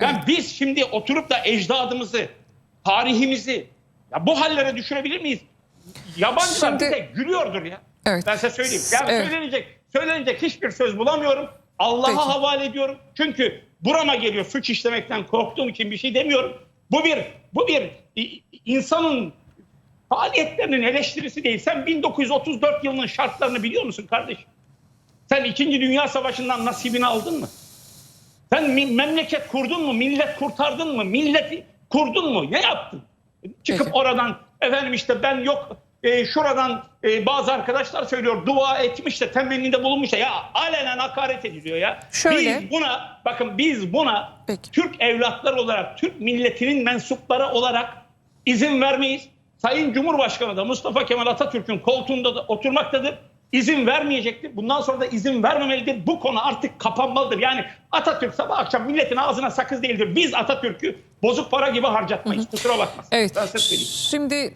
Yani biz şimdi oturup da ecdadımızı, tarihimizi ya bu hallere düşürebilir miyiz? Yabancılar Şimdi- bize gülüyordur ya. Evet. Ben size söyleyeyim. Yani Evet. söylenecek, söylenecek hiçbir söz bulamıyorum. Allah'a havale ediyorum. Çünkü burama geliyor suç işlemekten korktuğum için bir şey demiyorum. Bu bir bu bir insanın faaliyetlerinin eleştirisi değil. Sen 1934 yılının şartlarını biliyor musun kardeşim? Sen 2. Dünya Savaşı'ndan nasibini aldın mı? Sen memleket kurdun mu? Millet kurtardın mı? Milleti kurdun mu? Ne yaptın? Çıkıp Peki. oradan efendim işte ben yok e, şuradan e, bazı arkadaşlar söylüyor dua etmiş de temenninde bulunmuş da ya alenen hakaret ediliyor ya. Şöyle. Biz buna bakın biz buna Peki. Türk evlatları olarak Türk milletinin mensupları olarak izin vermeyiz. Sayın Cumhurbaşkanı da Mustafa Kemal Atatürk'ün koltuğunda da oturmaktadır. İzin vermeyecektir. Bundan sonra da izin vermemelidir. Bu konu artık kapanmalıdır. Yani Atatürk sabah akşam milletin ağzına sakız değildir. Biz Atatürk'ü bozuk para gibi harcatmayız. Kusura bakmasın. Evet. Ben size söyleyeyim. Şimdi